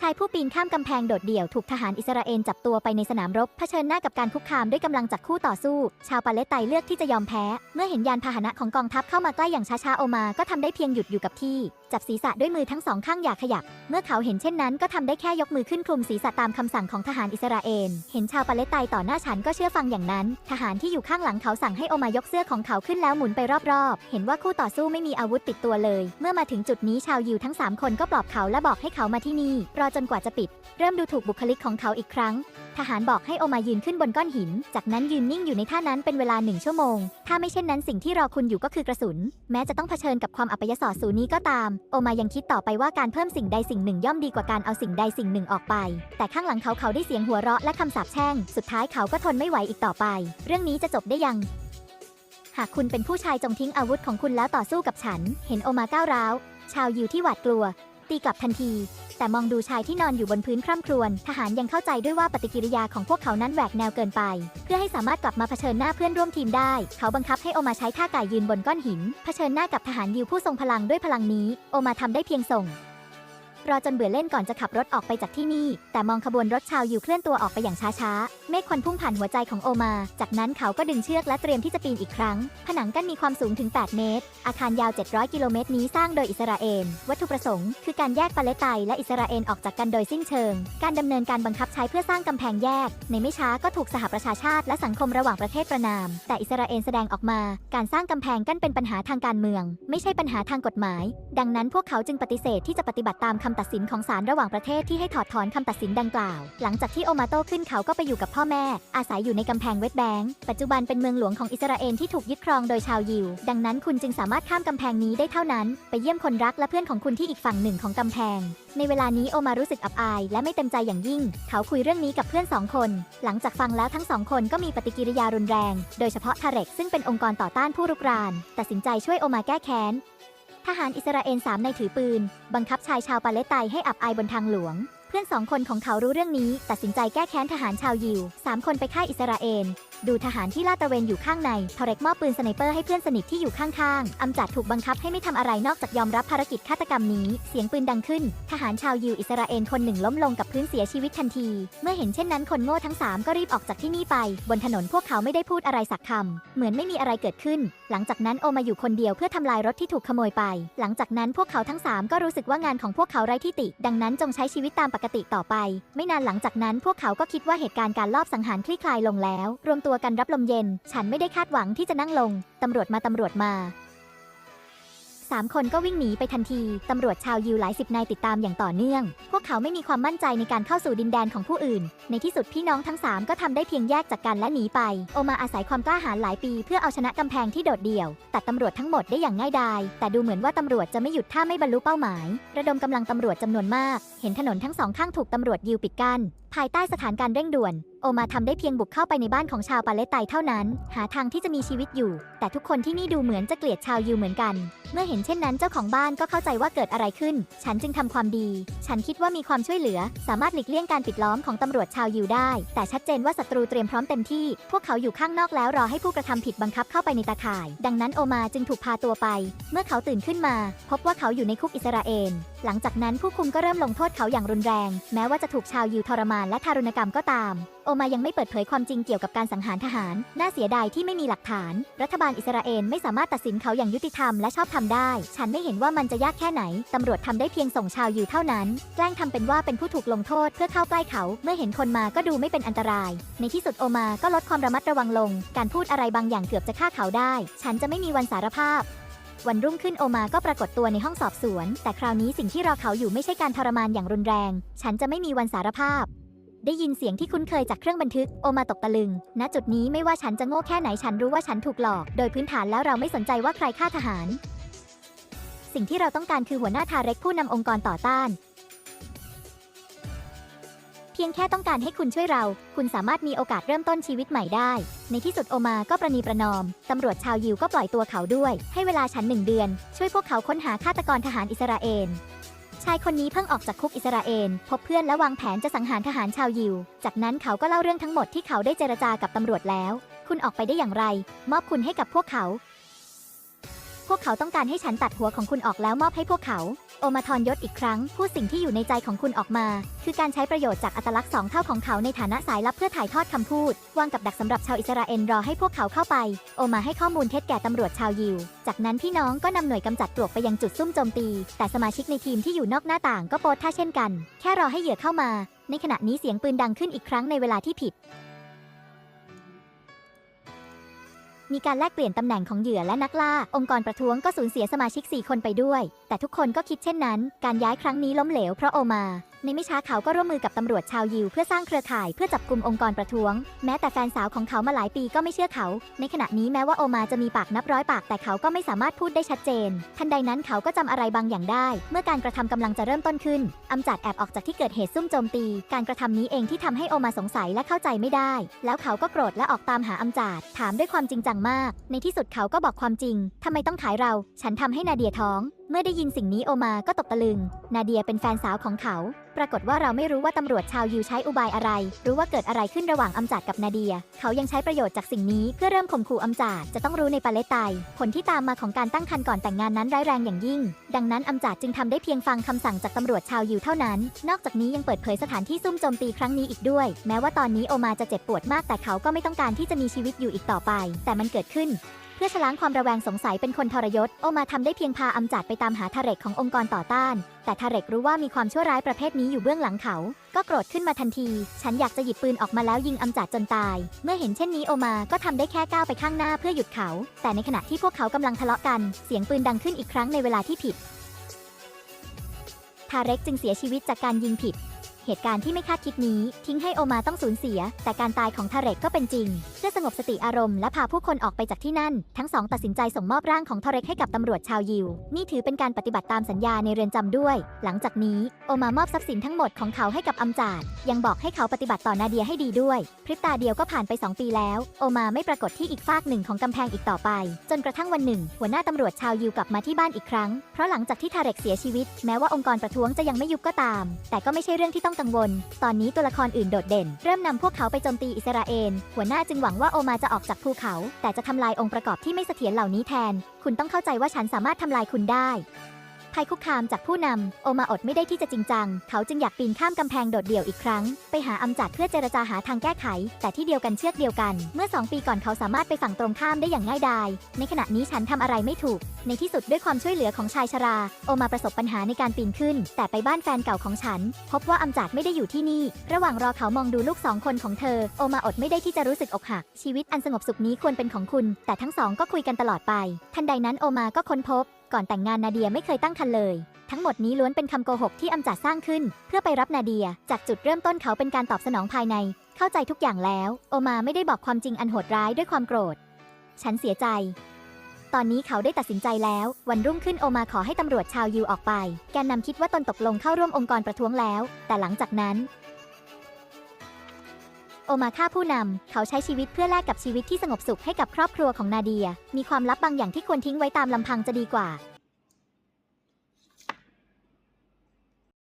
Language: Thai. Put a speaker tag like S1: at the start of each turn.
S1: ชายผู้ปีนข้ามกำแพงโดดเดี่ยวถูกทหารอิสราเอลจับตัวไปในสนามรบเผชิญหน้ากับการคุกคามด้วยกำลังจากคู่ต่อสู้ ชาวปาเลสไตน์เลือกที่จะยอมแพ้ เมื่อเห็นยานพาหนะของกองทัพเข้ามาใกล้อย่างช้าๆโอมา ก็ทำได้เพียงหยุดอยู่กับที่จับศีรษะด้วยมือทั้งสองข้างอย่าขยับ เมื่อเขาเห็นเช่นนั้นก็ทำได้แค่ยกมือขึ้นคลุมศีรษะตามคำสั่งของทหารอิสราเอล เห็นชาวปาเลสไตน์ต่อหน้าฉันก็เชื่อฟังอย่างนั้น ทหารที่อยู่ข้างหลังเขาสั่งให้โอมายกเสื้อของเขาขึ้นแล้วหมุนไปรอบๆ เห็นว่าคู่ต่อสู้ไม่มีอาวุธติดตัวเลย เมื่อมาถึงจุดนี้ชาวยิวทั้งสามคนก็ปลอบเขาและบอกให้เขามาที่นี่ รอจนกว่าจะปิด เริ่มดูถูกบุคลิกของเขาอีกครั้งทหารบอกให้โอมายืนขึ้นบนก้อนหิน จากนั้นยืนนิ่งอยู่ในท่านั้นเป็นเวลาหนึ่งชั่วโมง ถ้าไม่เช่นนั้นสิ่งที่รอคุณอยู่ก็คือกระสุน แม้จะต้องเผชิญกับความอัปยศสูนี้ก็ตามโอมายังคิดต่อไปว่าการเพิ่มสิ่งใดสิ่งหนึ่งย่อมดีกว่าการเอาสิ่งใดสิ่งหนึ่งออกไป แต่ข้างหลังเขาเขาได้เสียงหัวเราะและคำสาปแช่ง สุดท้ายเขาก็ทนไม่ไหวอีกต่อไป เรื่องนี้จะจบได้ยัง หากคุณเป็นผู้ชายจงทิ้งอาวุธของคุณแล้วต่อสู้กับฉัน เห็นโอมาก้าวร้าว ชาวยิวที่หวาดกลัว ตีกลับทันที แต่มองดูชายที่นอนอยู่บนพื้นคร่ำครวญทหารยังเข้าใจด้วยว่าปฏิกิริยาของพวกเขานั้นแหวกแนวเกินไป เพื่อให้สามารถกลับมาเผชิญหน้าเพื่อนร่วมทีมได้ เขาบังคับให้โอมาใช้ท่าก่ายืนบนก้อนหิน เผชิญหน้ากับทหารยิวผู้ทรงพลังด้วยพลังนี้ โอมาทำได้เพียงส่ง รอจนเบื่อเล่นก่อนจะขับรถออกไปจากที่นี่ แต่มองขบวนรถชาวยิวเคลื่อนตัวออกไปอย่างช้าๆ เมฆควันพุ่งผ่านหัวใจของโอมา จากนั้นเขาก็ดึงเชือกและเตรียมที่จะปีนอีกครั้ง ผนังกั้นมีความสูงถึง 8 เมตร อาคารยาว 700 กิโลเมตรนี้สร้างโดยอิสราเอล วัตถุประสงค์คือการแยกปาเลสไตน์และอิสราเอลออกจากกันโดยสิ้นเชิง การดำเนินการบังคับใช้เพื่อสร้างกำแพงแยก ในไม่ช้าก็ถูกสหประชาชาติและสังคมระหว่างประเทศประนาม แต่อิสราเอลแสดงออกมา การสร้างกำแพงกั้นเป็นปัญหาทางการเมือง ไม่ใช่ปัญหาทางกฎหมาย ดังนั้นพวกเขาจึงปฏิเสธที่จะปฏิบัติตามคำตัดสินของศาลระหว่างประเทศที่ให้ถอดถอนคำตัดสินดังกล่าว หลังจากที่โอมาโตขึ้นเขาก็ไปอยู่กับพ่อแม่ อาศัยอยู่ในกำแพงเวสต์แบงก์ปัจจุบันเป็นเมืองหลวงของอิสราเอลที่ถูกยึดครองโดยชาวยิว ดังนั้นคุณจึงสามารถข้ามกำแพงนี้ได้เท่านั้น ไปเยี่ยมคนรักและเพื่อนของคุณที่อีกฝั่งหนึ่งของกำแพงในเวลานี้โอมารู้สึกอับอาย และไม่เต็มใจอย่างยิ่ง เขาคุยเรื่องนี้กับเพื่อนสองคน หลังจากฟังแล้วทั้งสองคนก็มีปฏิกิริยารุนแรง โดยเฉพาะทาเร็กซึ่งเป็นองค์กรต่อต้านผู้รุกราน ตัดสินใจช่วยโอมาแก้แค้น ทหารอิสราเอลสามในถือปืน บังคับชายชาวปาเลสไตน์ให้อับอายบนทางหลวง เพื่อนสองคนของเขารู้เรื่องนี้ ตัดสินใจแก้แค้นทหารชาวยิวสามคนไปฆ่าอิสราเอล ดูทหารที่ลาดตระเวนอยู่ข้างในทอเร็กมอบปืนสไนเปอร์ให้เพื่อนสนิทที่อยู่ข้างๆอำจัดถูกบังคับให้ไม่ทำอะไรนอกจากยอมรับภารกิจฆาตกรรมนี้ เสียงปืนดังขึ้น ทหารชาวยิวอิสราเอลคนหนึ่งล้มลงกับพื้นเสียชีวิตทันที เมื่อเห็นเช่นนั้นคนโง่ทั้งสามก็รีบออกจากที่นี่ไป บนถนนพวกเขาไม่ได้พูดอะไรสักคำ เหมือนไม่มีอะไรเกิดขึ้น หลังจากนั้นโอมาอยู่คนเดียวเพื่อทำลายรถที่ถูกขโมยไป หลังจากนั้นพวกเขาทั้งสามก็รู้สึกว่างานของพวกเขาไร้ที่ติ ดังนั้นจงใช้ชีวิตตามปกติต่อไป ไม่นานหลังจากนั้นพวกเขาก็คิดว่าเหตุการณ์การลอบสังหารคลี่คลายลงแล้ว รวมตัวกันรับลมเย็น ฉันไม่ได้คาดหวังที่จะนั่งลง ตำรวจมาตำรวจมาสามคนก็วิ่งหนีไปทันที ตำรวจชาวยิวหลายสิบนายติดตามอย่างต่อเนื่อง พวกเขาไม่มีความมั่นใจในการเข้าสู่ดินแดนของผู้อื่น ในที่สุดพี่น้องทั้งสามก็ทำได้เพียงแยกจากกันและหนีไป โอมาอาศัยความกล้าหาญหลายปีเพื่อเอาชนะกำแพงที่โดดเดี่ยว ตัดตำรวจทั้งหมดได้อย่างง่ายดาย แต่ดูเหมือนว่าตำรวจจะไม่หยุดถ้าไม่บรรลุเป้าหมาย ระดมกำลังตำรวจจำนวนมาก เห็นถนนทั้งสองข้างถูกตำรวจยิวปิดกั้นภายใต้สถานการณ์เร่งด่วน โอมาทำได้เพียงบุกเข้าไปในบ้านของชาวปาเลสไตน์เท่านั้น หาทางที่จะมีชีวิตอยู่ แต่ทุกคนที่นี่ดูเหมือนจะเกลียดชาวยิวเหมือนกัน เมื่อเห็นเช่นนั้นเจ้าของบ้านก็เข้าใจว่าเกิดอะไรขึ้น ฉันจึงทำความดี ฉันคิดว่ามีความช่วยเหลือ สามารถหลีกเลี่ยงการปิดล้อมของตำรวจชาวยิวได้ แต่ชัดเจนว่าศัตรูเตรียมพร้อมเต็มที่ พวกเขาอยู่ข้างนอกแล้วรอให้ผู้กระทำผิดบังคับเข้าไปในตาข่าย ดังนั้นโอมาจึงถูกพาตัวไป เมื่อเขาตื่นขึ้นมา พบว่าเขาอยู่ในคุกอิสราเอล หลังจากนั้นผู้คุมก็เริ่มลงโทษเขาอย่างรุนแรง แม้ว่าจะถูกชาวยิวทรมานและทารุณกรรมก็ตาม โอมายังไม่เปิดเผยความจริงเกี่ยวกับการสังหารทหาร น่าเสียดายที่ไม่มีหลักฐาน รัฐบาลอิสราเอลไม่สามารถตัดสินเขาอย่างยุติธรรมและชอบธรรมได้ ฉันไม่เห็นว่ามันจะยากแค่ไหนตำรวจทำได้เพียงส่งชาวยิวเท่านั้น แกล้งทำเป็นว่าเป็นผู้ถูกลงโทษเพื่อเข้าใกล้เขา เมื่อเห็นคนมาก็ดูไม่เป็นอันตราย ในที่สุดโอมาก็ลดความระมัดระวังลง การพูดอะไรบางอย่างเกือบจะฆ่าเขาได้ ฉันจะไม่มีวันสารภาพวันรุ่งขึ้นโอมาก็ปรากฏตัวในห้องสอบสวน แต่คราวนี้สิ่งที่รอเขาอยู่ไม่ใช่การทรมานอย่างรุนแรง ฉันจะไม่มีวันสารภาพ ได้ยินเสียงที่คุ้นเคยจากเครื่องบันทึก โอมาตกตะลึง ณ จุดนี้ไม่ว่าฉันจะโง่แค่ไหนฉันรู้ว่าฉันถูกหลอก โดยพื้นฐานแล้วเราไม่สนใจว่าใครฆ่าทหาร สิ่งที่เราต้องการคือหัวหน้าทาเร็กผู้นำองค์กรต่อต้าน เพียงแค่ต้องการให้คุณช่วยเรา คุณสามารถมีโอกาสเริ่มต้นชีวิตใหม่ได้ ในที่สุดโอมาก็ประนีประนอม ตำรวจชาวยิวก็ปล่อยตัวเขาด้วย ให้เวลาฉันหนึ่งเดือน ช่วยพวกเขาค้นหาฆาตกรทหารอิสราเอล ชายคนนี้เพิ่งออกจากคุกอิสราเอลพบเพื่อนและวางแผนจะสังหารทหารชาวยิว จากนั้นเขาก็เล่าเรื่องทั้งหมดที่เขาได้เจรจากับตำรวจแล้ว คุณออกไปได้อย่างไร มอบคุณให้กับพวกเขา พวกเขาต้องการให้ฉันตัดหัวของคุณออกแล้วมอบให้พวกเขา โอมาทรยศอีกครั้ง พูดสิ่งที่อยู่ในใจของคุณออกมา คือการใช้ประโยชน์จากอัตลักษณ์สองเท่าของเขาในฐานะสายลับเพื่อถ่ายทอดคำพูด วางกับดักสำหรับชาวอิสราเอลรอให้พวกเขาเข้าไป โอมาให้ข้อมูลเท็จแก่ตำรวจชาวยิว จากนั้นพี่น้องก็นำหน่วยกำจัดปลวกไปยังจุดซุ่มโจมตี แต่สมาชิกในทีมที่อยู่นอกหน้าต่างก็โพสท่าเช่นกัน แค่รอให้เหยื่อเข้ามา ในขณะนี้เสียงปืนดังขึ้นอีกครั้งในเวลาที่ผิด มีการแลกเปลี่ยนตำแหน่งของเหยื่อและนักล่า องค์กรประท้วงก็สูญเสียสมาชิก 4 คนไปด้วย แต่ทุกคนก็คิดเช่นนั้น การย้ายครั้งนี้ล้มเหลวเพราะโอมา ในไม่ช้าเขาก็ร่วมมือกับตำรวจชาวยิวเพื่อสร้างเครือข่ายเพื่อจับกลุ่มองค์กรประท้วง แม้แต่แฟนสาวของเขามาหลายปีก็ไม่เชื่อเขา ในขณะนี้แม้ว่าโอมาจะมีปากนับร้อยปาก แต่เขาก็ไม่สามารถพูดได้ชัดเจน ทันใดนั้นเขาก็จำอะไรบางอย่างได้ เมื่อการกระทำกำลังจะเริ่มต้นขึ้นอำจัดแอบออกจากที่เกิดเหตุซุ่มโจมตี การกระทำนี้เองที่ทำให้โอมาสงสัยและเข้าใจไม่ได้ แล้วเขาก็โกรธและออกตามหาอำจัดถามด้วยความจริงจังมาก ในที่สุดเขาก็บอกความจริงทำไมต้องขายเรา ฉันทำให้นาเดียท้อง เมื่อได้ยินสิ่งนี้โอมาก็ตกตะลึง นาเดียเป็นแฟนสาวของเขา ปรากฏว่าเราไม่รู้ว่าตำรวจชาวยิวใช้อุบายอะไร รู้ว่าเกิดอะไรขึ้นระหว่างอำจัดกับนาเดีย เขายังใช้ประโยชน์จากสิ่งนี้เพื่อเริ่มข่มขู่อำจัดจะต้องรู้ในปาเลตไตผลที่ตามมาของการตั้งครรภ์ก่อนแต่งงานนั้นร้ายแรงอย่างยิ่ง ดังนั้นอำจัดจึงทำได้เพียงฟังคำสั่งจากตำรวจชาวยิวเท่านั้น นอกจากนี้ยังเปิดเผยสถานที่ซุ่มโจมตีครั้งนี้อีกด้วย แม้ว่าตอนนี้โอมาจะเจ็บปวดมากแต่เขาก็ไม่ต้องการที่จะมีชีวิตอยู่อีกต่อไป แต่มันเกิดขึ้น เพื่อชะล้างความระแวงสงสัยเป็นคนทรยศ โอมาทำได้เพียงพาอำจัดไปตามหาทาเรกขององค์กรต่อต้าน แต่ทาเรกรู้ว่ามีความชั่วร้ายประเภทนี้อยู่เบื้องหลังเขา ก็โกรธขึ้นมาทันที ฉันอยากจะหยิบปืนออกมาแล้วยิงอำจัดจนตาย เมื่อเห็นเช่นนี้โอมาก็ทำได้แค่ก้าวไปข้างหน้าเพื่อหยุดเขา แต่ในขณะที่พวกเขากำลังทะเลาะกัน เสียงปืนดังขึ้นอีกครั้งในเวลาที่ผิด ทาเร็กจึงเสียชีวิตจากการยิงผิด เหตุการณ์ที่ไม่คาดคิดนี้ ทิ้งให้โอมาต้องสูญเสีย แต่การตายของทาเรกก็เป็นจริง เพื่อสงบสติอารมณ์และพาผู้คนออกไปจากที่นั่น ทั้งสองตัดสินใจส่งมอบร่างของทาเรกให้กับตำรวจชาวยิว นี่ถือเป็นการปฏิบัติตามสัญญาในเรือนจำด้วย หลังจากนี้โอมามอบทรัพย์สินทั้งหมดของเขาให้กับอำจาดยังบอกให้เขาปฏิบัติต่อนาเดียให้ดีด้วย พริบตาเดียวก็ผ่านไป 2 ปีแล้ว โอมาไม่ปรากฏที่อีกฟากหนึ่งของกำแพงอีกต่อไป จนกระทั่งวันหนึ่ง หัวหน้าตำรวจชาวยิวกลับมาที่บ้านอีกครั้ง เพราะหลังจากที่ทาเรกเสียชีวิต แม้ว่าองค์กรประท้วงจะยังไม่ยุบก็ตาม แต่ก็ไม่ใช่เรื่องที่ต้องกังวล ตอนนี้ตัวละครอื่นโดดเด่น เริ่มนำพวกเขาไปโจมตีอิสราเอล หัวหน้าจึงหวังว่าโอมาจะออกจากภูเขา แต่จะทำลายองค์ประกอบที่ไม่เสถียรเหล่านี้แทน คุณต้องเข้าใจว่าฉันสามารถทำลายคุณได้ ภัยคุกคามจากผู้นำโอมาอดไม่ได้ที่จะจริงจัง เขาจึงอยากปีนข้ามกำแพงโดดเดี่ยวอีกครั้ง ไปหาอำจัดเพื่อเจรจาหาทางแก้ไข แต่ที่เดียวกันเชือกเดียวกัน เมื่อ 2 ปีก่อนเขาสามารถไปฝั่งตรงข้ามได้อย่างง่ายดาย ในขณะนี้ฉันทำอะไรไม่ถูก ในที่สุดด้วยความช่วยเหลือของชายชรา โอมาประสบปัญหาในการปีนขึ้น แต่ไปบ้านแฟนเก่าของฉัน พบว่าอำจัดไม่ได้อยู่ที่นี่ ระหว่างรอเขามองดูลูกสองคนของเธอ โอมาอดไม่ได้ที่จะรู้สึกอกหัก ชีวิตอันสงบสุขนี้ควรเป็นของคุณ แต่ทั้งสองก็คุยกันตลอดไป ทันใดนั้นโอมาก็ค้นพบ ก่อนแต่งงานนาเดียไม่เคยตั้งครรภ์เลย ทั้งหมดนี้ล้วนเป็นคำโกหกที่อำจัดสร้างขึ้น เพื่อไปรับนาเดีย จากจุดเริ่มต้นเขาเป็นการตอบสนองภายใน เข้าใจทุกอย่างแล้ว โอมาไม่ได้บอกความจริงอันโหดร้ายด้วยความโกรธ ฉันเสียใจ ตอนนี้เขาได้ตัดสินใจแล้ว วันรุ่งขึ้นโอมาขอให้ตำรวจชาวยิวออกไป แกนนำคิดว่าตนตกลงเข้าร่วมองค์กรประท้วงแล้ว แต่หลังจากนั้น โอมาฆ่าผู้นำ เขาใช้ชีวิตเพื่อแลกกับชีวิตที่สงบสุขให้กับครอบครัวของนาเดีย มีความลับบางอย่างที่ควรทิ้งไว้ตามลำพังจะดีกว่า